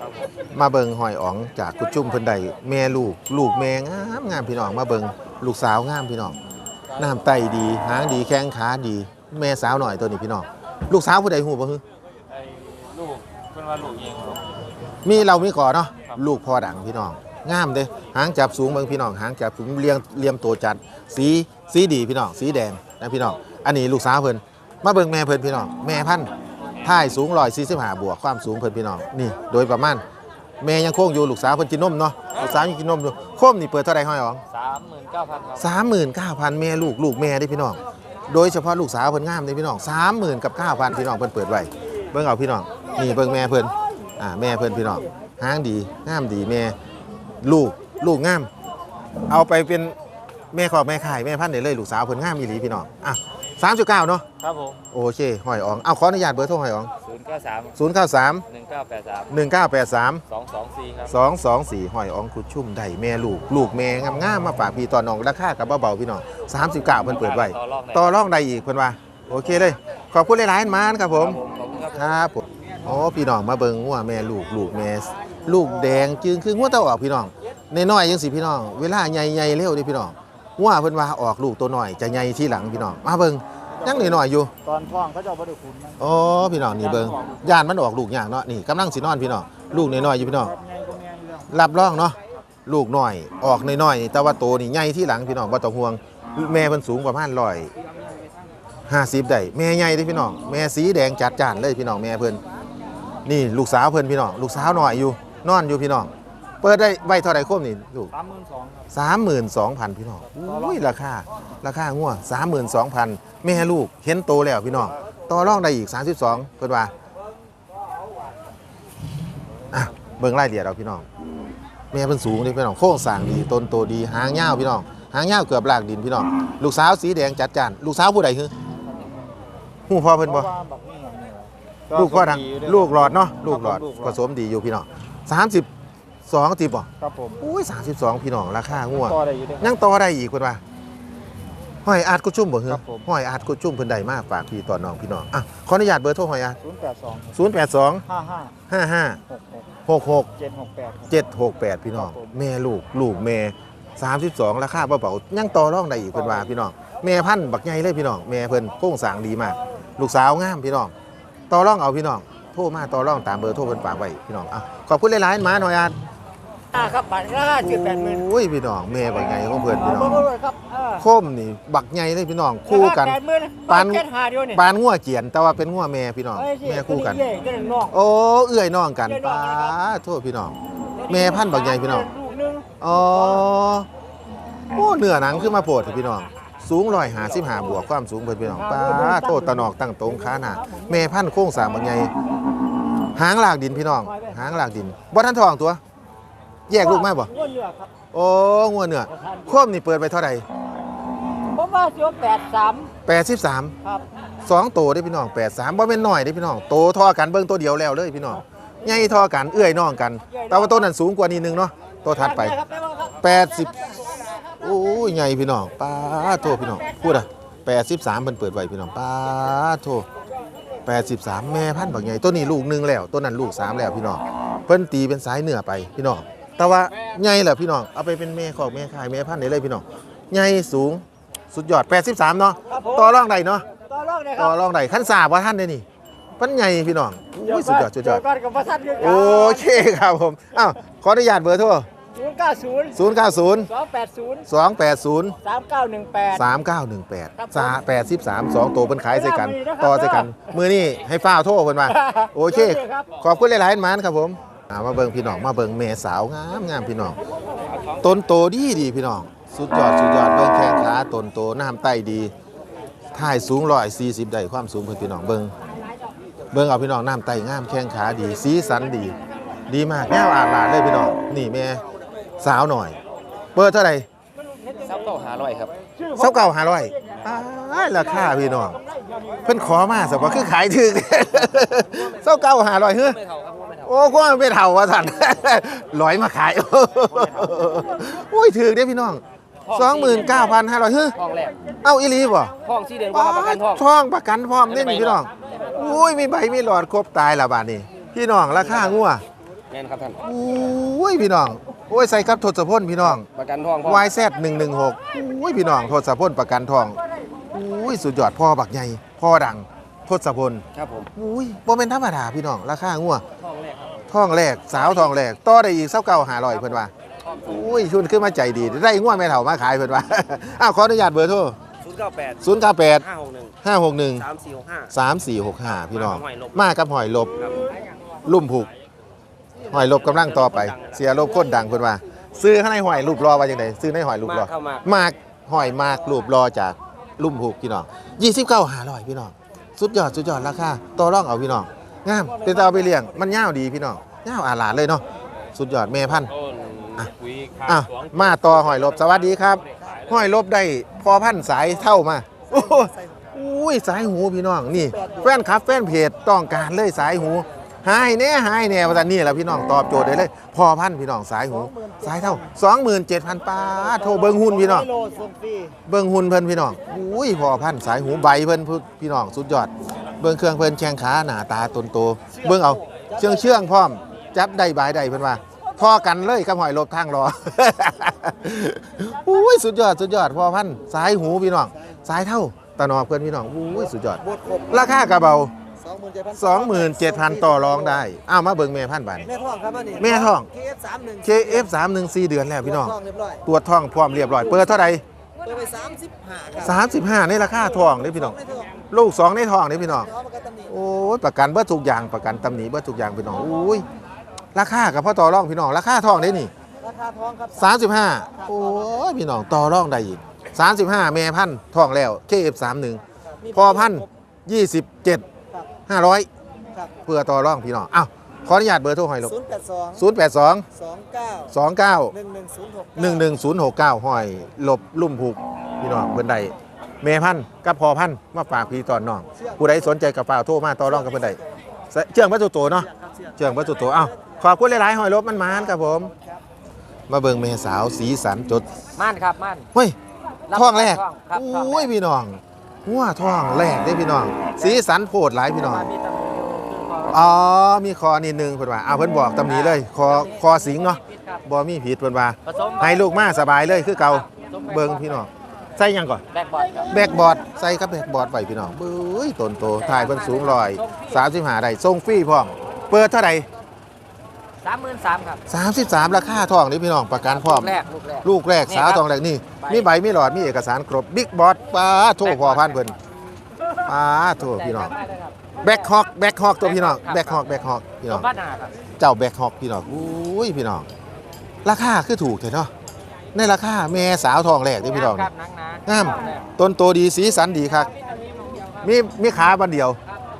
ครับผมมาเบิงหอยอ๋องจากกุดจุ่มเพิ่นใดแม่ลูก ลูกแม่งามงามพี่น้องมาเบิงลูกสาวงามพี่น้องน้ำไตดีหางดีแข้งขาดี แม่สาวหน่อยตัวนี้พี่น้องลูกสาวผู้ใดหูบ่ฮึไอ้ลูกเพิ่นว่าลูกเองครับมีเรามีก่อเนาะครับลูกพ่อดังพี่น้องงามเด้หางจับสูงเบิ่งพี่น้องหางจับสูงเรียงเรียมตัวจัด สีสีดีพี่น้องสีแดงนะพี่น้องอันนี้ลูกสาวเพิ่นมาเบิ่งแม่เพิ่นพี่น้องแม่พันธุ์ ท่ายสูง145บวกความสูงเพิ่นพี่น้องนี่โดยประมาณแม่ยังโค้งอยู่ลูกสาวเพิ่นกินนมเนาะลูกสาวยังกินนมอยู่โค้มนี่เปิดเท่าไหร่ห้อยอ๋องสามหมื่นเก้าพันครับสามหมื่นเก้าพันแม่ลูกลูกแม่ได้พี่น้อง โดยเฉพาะลูกสาวเพิ่นงามได้พี่น้องสามหมื่นกับเก้าพันพี่น้องเพิ่นเปิดไว้เบิ่งเอาพี่น้องนี่เบิ่งแม่เพิ่นอ่าแม่เพิ่นพี่น้องหางดีงามดีแม่ลูกลูกงาม เอาไปเป็นแม่ขอบแม่ขายแม่พันธุ์ได้เลยลูกสาวเพิ่นงามอีหลีพี่น้องอะ สามจุดเก้าเนาะครับผมโอเคหอยอ๋องเอาขออนุญาตเบอร์โทรหอยอ๋องศูนย์เก้าสามศูนย์เก้าสามหนึ่งเก้าแปดสามหนึ่งเก้าแปดสามสองสองสี่ครับสองสองสี่หอยอ๋องคุดชุ่มได้แม่ลูก ลูกแม่งามๆมาฝากพี่ตอนน้องราคากับเบาๆพี่น้องสามสิบเก้าเพิ่นเปิดไว้ต่อรอบไหนต่อรองได้อีกเพิ่นว่า โอเคเลย ขอบคุณหลายๆมานครับผมขอบคุณครับครับผมโอ้พี่น้องมาเบิ่งงัวแม่ลูกลูกแม่ลูกแดงจึงคืองัวเต้าออกพี่น้องน้อยๆจังสิพี่น้อง เวลาใหญ่ๆเร็วนี่พี่น้อง งัวเพิ่นว่าออกลูกตัวน้อยจะใหญ่ทีหลังพี่น้องมาเบิ่งยังน้อยๆอยู่ ตอนท้องเขาจะเอาบ่ได้ขุนมันอ๋อพี่น้องนี่เบิ่งย่านมันออกลูกอย่างเนาะนี่กำลังสินอนพี่น้องลูกน้อยๆอยู่พี่น้องครับไงก็ไงอยู่แล้วรับรองเนาะลูกน้อยออกน้อยๆแต่ว่าโตนี่ใหญ่ที่หลังพี่น้องบ่ต้องห่วง แม่เพิ่นสูงประมาณร้อยห้าสิบได้แม่ใหญ่เด้พี่น้องแม่สีแดงจัดจ้านเลยพี่น้องแม่เพิ่นนี่ลูกสาวเพิ่นพี่น้องลูกสาวน้อยอยู่นอนอยู่พี่น้อง เปิดได้ใบเท่าไหร่คมนี่ลูกสามหมื่นสองครับสามหมื่นสองพันพี่น้องอุ้ยราคาราคางัวสามหมื่นสองพันแม่ลูกเห็นโตแล้วพี่น้องต่อรองได้อีกสามสิบสองเพิ่นว่าอะเบิ่งรายละเอียดเอาพี่น้องแม่เพิ่นสูงเด้พี่น้องโค้งสร้างดีต้นโตดีหางยาวพี่น้องหางยาวเกือบลากดินพี่น้องลูกสาวสีแดงจัดจ้านลูกสาวผู้ใดคือฮู้พ่อเพิ่นบ่พราะว่าบักนี่อย่างนี้แหละลูกพ่อดังสมดีด้วยลูกหลอดเนาะลูกหลอดครับผมผสมดีอยู่พี่น้อง 32ติบบ่ครับผมอุ้ย32 พี่น้องราคางัวต่อได้อยู่ด้วยยังต่อได้อีกเพิ่นว่าห้อยอาดกุชุ่มบ่เหรครัอบผมห้อยอาดกุชุ่มเพิ่นได้มาฝากพี่ตอนน้องพี่น้องอะขออนุญาตเบอร์โทรห้อยอาดศูนย์แปดสอง082ห้าห้า55หกหก66เจ็ดหกแปดเจ็ดหกแปดพี่น้องครับผมแม่ลูกลูกแม่สามสิบสองราคาเบาๆยังต่อรองได้อีกเพิ่นว่าพี่น้องแม่พันธุ์บักใหญ่เลยพี่น้องแม่เพิ่นโค้งสร้างดีมาก ลูกสาวงามพี่น้องต่อรองเอาพี่น้องโทรมาต่อรองตามเบอร์โทรเพิ่นฝากไว้พี่น้องอะขอบคุณหลายๆหมาหน่อยอาด อ่าครับบัตรราคาเจ็ดแปดหมื่นโอ้ยพี่น้องแม่บักใหญ่ของเพิ่นพี่น้องเบอร์เลยครับเออโคมนี่บักใหญ่เลยพี่น้องคู่กันแปดหมื่นปานเจ็ดหาเดียวนี่ปานงัวเจียนแต่ว่าเป็นงัวแม่พี่น้องเอ้ยสิแม่คู่กันตัวเย่ตัวนึงน้องโอ้เอื้อยน้องกันเอื้อยน้ป้าองกันครับโทษพี่น้องแม่พันธุ์บักใหญ่พี่น้องลูกหนึงอ๋อโอ้เนื้อหนังขึ้นมาโปรดเถอะพี่น้องสูงร้อยหาสิบหาบวกความสูงเพิ่นพี่น้องป้าโตตะนอกตั้งตรงขาหน้าแม่พันธุ์โค้งสร้างบางใหญ่หางลากดินพี่น้อง หางลากดินบ่ทันทองตัว แยกลูกมาบ่ง้วนเหนือครับโอ้งัวเนื้อโคมนี่เปิดไปเท่าไหร่ผมว่าเสียวแปดสาม83ครับสองโตได้พี่น้อง83บ่แม่นน้อยได้พี่น้องโตเท่อกันเบิ่งตัวเดียวแล้วเลยพี่น้องใหญ่เท่อกันเอื้อยน้องกัน แต่ว่าตัวนั้นสูงกว่านิดนึงเนาะตัวถัดไปครับได้บ้างครับแปดสิบโอ้ยใหญ่พี่น้องป้าโทพี่น้องพูดอะแปดสิบสามเพิ่นเปิดไว้พี่น้องป้าโทแปดสิบสามแม่พันธุ์บักใหญ่ตัวนี้ลูกหนึ่งแล้วตัวนั้นลูกสามแล้วพี่น้องเพิ่นตีเป็นสายเหนือไปพี่น้อง แต่ว่าใหญ่แหละพี่น้อง เอาไปเป็นแม่ขอกแม่ขายแม่พันธุ์ได้เลยพี่น้องใหญ่สูงสุดยอด 83 เนาะครับผมต่อรองได้เนาะ ต่อรองเลยคต่รัอบรองได้ขั้นสาบว่าท่านได้นี่เพิ่นใหญ่พี่น้องโอ้ยสุดยอดสุดยอดเยวก่อนกับประทัดเดียวกันโอเคครับผม อ้าว ขออนุญาตเบอร์โทรศูนย์เก้าศูนย์090 สองแปดศูนย์280 สามเก้าหนึ่งแปดสามเก้าหนึ่งแปดครับผมสาแปดสิบสามสองตัวเพิ่นขายใส่กันเวลามื้อนี้นะครับต่อใส่กัน มือนี่ให้ฟ้าวโทษเพิ่นมา โอเคโอเคครับขอบคุณหลายๆหมานครับผม อ่ามาเบิ่งพี่น้องมาเบิ่งแม่สาวงามงามพี่น้องต้นโตดีดีพี่น้องสุดยอดสุดยอดเบิ่งแข้งขาต้นโตน้ำไตดีท่ายสูงร้อยสี่สิบได้ความสูงเพิ่นพี่น้องเบิ่งเบิ่งเอาพี่น้องน้ำไตงามแข้งขาดีสีสันดี ดีมากแนวอาลาดเลยพี่น้องนี่แม่สาวหน่อยเปิดเท่าไหร่ซับเก้าหาร้อยครับเสาเก่าหาร้อยอ้ายราคาพี่น้องเพิ่นขอมาสว่าคือขายถึกเสาเก่าหาร้อยเฮ้อ ไม่เท่าครับไม่เท่าโอ้ก็ไม่เท่าว่าสั่นร้อยมาขายโอ้ยถึกเด้พี่น้องสองหมื่นเก้าพันห้าร้อยเฮ้อห้องแรกเอ้าอีหลีบ่ห้องสี่เดือนกว่าประกันห้องท้องประกันพร้อมนี่นี่พี่น้องอุ้ยมีใบมีหลอดครบตายละบาดนี้พี่น้องราคางัวแม่นครับท่านโอ้ยพี่น้องโอ้ยใส่ครับทศพลพี่น้องประกันทองพ่อ YZ 116โอ้ยพี่น้องทศพลประกันทองโอ้ยสุดยอดพ่อบักใหญ่พ่อดัง ทศพลครับผมโอ้ยบ่เป็นธรรมดาพี่น้อง ราคางัวทองแรกครับทองแรกสาวทองแรกต่อได้อีกเศร้าเก่าหาลอยเพิ่นว่าโอ้ยชุนขึ้นมาใจดี ได้งัวแม่เฒ่ามาขายเพิ่นว่าอ้าวขออนุญาตเบอร์โทรศูนย์เก้าแปด098ห้าหกหนึ่ง561สามสี่หกห้า3465 พี่น้อง มากับหอยลบมากับหอยลบครับลุ่มผูกหอยลบกำลังต่อไป เสียลบคนดังเพิ่นว่า ซื้อข้างในหอยรูปรอว่าจังไดซื้อในหอยรูปรอมากเข้ามากมากหอยมากรูปรอจากลุ่มผูกพี่น้อง29หาร้อยพี่น้อง สุดยอดสุดยอดราคาต่อรองเอาพี่น้องงามเป็นตาเอาไปเลี้ยงมันยาวดีพี่น้องยาวอาหลานเลยเนาะสุดยอดแม่พันธุ์ ต้นคุยข้าอะสองมาต่อหอยลบสวัสดีครับหอยลบได้พอพันสายเท่ามาโอ้โหอุ้ยสายหูพี่น้องนี่ แฟนคลับแฟนเพจต้องการเลยสายหูหายแน่หายแน่ว่าแต่นี่แหละพี่น้องตอบโจทย์ได้เลย พอพันพี่น้องสายหู ส สายเท่า 27,000ปาทโทรเบิ่งหุ่นพี่น้อง โลส่งฟรีเบิ่งหุ่นเพิ่นพี่น้องอุ้ยพอพันสายหูใบเพิ่นพี่น้องสุดยอด เบิ่งเครื่องเพิ่นแข้งขาหน้าตาตนโต เบิ่งเอา เชื่องเชื่องพร้อม จับได้บายได้เพิ่นว่าพอกันเลยกับหอยลบทางรอ อุ้ยสุดยอดสุดยอดพอพันสายหูพี่น้อง สายเท่าตะนอเพิ่อนพี่น้องอุ้ยสุดยอด บดครบราคากระเบา สองหมื่นเจ็ดพัน27,000 ต่อรองได้ อ้าวมาเบิ่งแม่พันธุ์บาดนี้แม่ท้องครับอันนี้แม่ท้อง KF สามหนึ่ง KF 3 1 4เดือนแล้วพี่น้อง ท้องเรียบร้อยตรวจท้องพร้อมเรียบร้อย เปิดเท่าใดเปิดไปสามสิบห้าครับ35 ในราคาท้องเด้พี่น้องไม่ท้อง ลูก 2 ในท้องเด้พี่น้อง ท้องประกันตำหนิโอ้ยประกันเบิดทุกอย่างประกันตำหนิเบิดทุกอย่างพี่น้องอุ้ยราคากับพ่อต่อรองพี่น้องราคาท้องได้นี่ ราคาท้องครับ35 โอ้ยพี่น้องต่อรองได้อีก 35 แม่พันธุ์ท้องแล้ว KF 31 พอพันธุ์27 ครับ500ครับเพื่อต่อรองพี่น้องอ้าวขออนุญาตเบอร์โทรหอยลบศูนย์แปดสอง082สองเก้า29หนึ่งหนึ่งศูนย์หก11069หอยหลบลุ่มผูกพี่น้องเพิ่นใดเมพันธุ์กับพอพันธุ์มาฝากพี่ตอนน้อง ผู้ใดสนใจกับฝากโทรมาต่อรองกับเพิ่นใดเชื่องวัตถุโตเนาะเชื่องวัตถุโตเอ้าขอบคุณหลายๆหอยลบมันมานครับผม มาเบิ่งแม่สาวสีสันจดม่านครับม่านเฮ้ยรับท้องแรกท้องครับท้องแรกโอ้ยพี่น้อง หัวท้องแรกเด้พี่น้อง สีสันโพดหลายพี่น้องมีตำหนิอยู่คือพออ๋อมีคอนิดนึงเพิ่นว่าอ้าวเพิ่นบอกตำหนี้เลยคอคอสิงเนาะผิดครับบ่มีผิดเพิ่นว่าผสมให้ลูกมาสบายเลยคือเก่าเบิ่งพี่น้องใส่หยังก่อนแบกบอดครับแบกบอร์ดใส่กับแบกบอร์ดไว้พี่น้องเบ้ยต้นโตถ่ายเพิ่นสูงร้อย35ได้ส่งฟรีพร้อมเปิดเท่าไหร่ สามหมื่นสามครับ 33 ราคาทองนี่พี่น้องประกันพร้อมแรกลูกแรก ลูกแรกนี่สาวครับทองแรกนี่ ใบ มีใบมีหลอดมีเอกสารครบบิ๊กบอสป้าโทรพอพันเพิ่นป้าโทรพี่น้องได้ครับแบ็คฮอกแบ็คฮอกตัวพี่น้องแบ็คฮอกแบ็คฮอกพี่สน้อองงพันห้าครับเจ้าแบ็คฮอกพี่น้องอุ้ยพี่น้อง ราคาคือถูกเถอะเนาะในราคาแม่สาวทองแรกนี่พี่น้อง ครันี่บนังนะงาม ต้นโตดีสีสันดีครับมีมีขาบันเดียว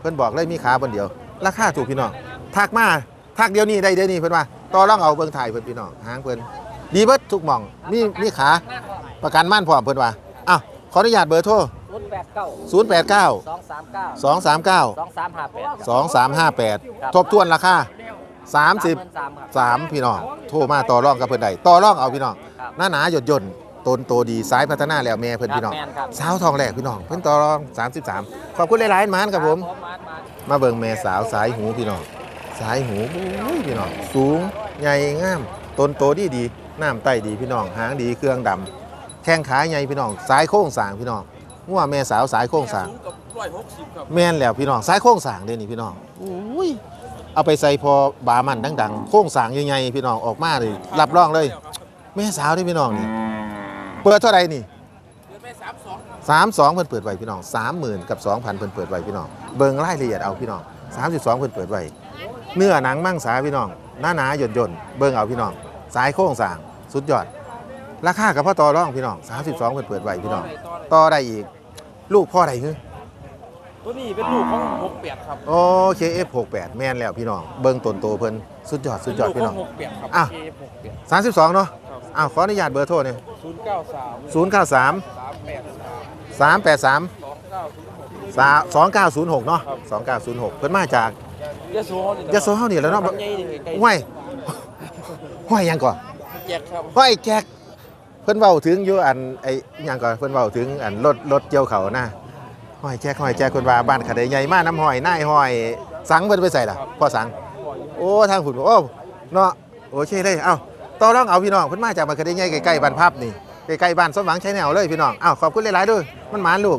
เพิ่นบอกเลยมีขาบันเดียว ราคาถูกพี่น้องทักมา ทักเดียวนี้ได้เดี๋ยวนี้เพิ่นว่าต่อรองเอาเบิ่งถ่ายเพิ่นพี่น้องหางเพิ่นดีเบิดทุกหม่องมีมีขาประกันม่านพร้อมเพิ่นว่าอ้าวขออนุญาตเบอร์โทรศูนย์แปดเก้า089สองสามเก้า239สองสามห้าแปด2358ทบทวนราคา30สามครับ3พี่น้องโทรมาต่อรองกับเพิ่นได้ต่อรองเอาพี่น้องครับหน้าหนาหยดย่นต้นโตดีสายพัฒนาแล้วแม่เพิ่นพี่น้องครับแม่นครับสาวทองแรกพี่น้อง เพิ่นต่อรอง 33 ขอบคุณหลายๆหมานครับผมมามามาเบิ่งแม่สาวสายหูพี่น้อง สายหูอุ้ยพี่น้องสูงใหญ่งามต้นโตดีดีน้ำไต้ดีพี่น้องหางดีเครื่องดำแข้งขาใหญ่พี่น้องสายโค้งสางพี่น้องงัวแม่สาวสายโค้งสางแม่นแล้วพี่น้องสายโค้งสางเด้นี่พี่น้องอุ้ยเอาไปใส่พอบามันดังๆโค้งสางใหญ่ๆพี่น้องออกมาเลยรับรองเลย แม่สาวนี่พี่น้องนี่เปิดเท่าไหร่นี่สามสองเพิ่นเปิดไว้พี่น้องสามหมื่นกับสองพันเพิ่นเปิดไว้พี่น้องเบิ่งรายละเอียดเอาพี่น้องสามสิบสองเพิ่นเปิดไว้ เนื้อหนังมั่งสาพี่น้อง หน้าหนาหย่นหย่นๆเบิ่งเอาพี่น้อง สายโค้งสร้างสุดยอด ราคากับพ่อต่อรองพี่น้อง32เพิ่นเปิดไว้พี่น้องต่อได้อีก ลูกพ่อใดคือตัวนี้เป็นลูกของหกเปียกครับโอเค F68 แม่นแล้วพี่น้อง เบิ่งต้นโตเพิ่นสุดยอดสุดยอดพี่น้องหกเปียกครับ อะเอหกเปียก32เนาะอ้าวขออนุญาตเบอร์โทรเนี่ยศูนย์เก้าสาม093สามแปดสาม383สองเก้าศูนย์หก2906เนาะ2906 เพิ่นมาจาก ยะโสยะโสเฮานี่แหล้วเนาะทำไงนี่ไกลห้วยห้วยหยังก่อนแจกครับห้วยแจกเพิ่นเว้าถึงอยู่อันไอ้หยังก่อนเพิ่นเว้าถึงอันรถรถเกี่ยวเขานะห้อยแจกห้อยแจกเพิ่นว่าบ้านขาได้ใหญ่มาน้ำห้อยนายห้อยสังเพิ่นไปใส่ล่ะพ่อสัง โอ้ทางผุนโอ้เนาะโอเคเลยเอ้าต่อรองเอาพี่น้องเพิ่นมาจากมากระได้ใหญ่ใกล้ๆบ้านพับนี่ใกล้ๆบ้านสมหวังใช้แนวเลยพี่น้องเอ้าขอบคุณหลายๆเด้วยมันหมานลูก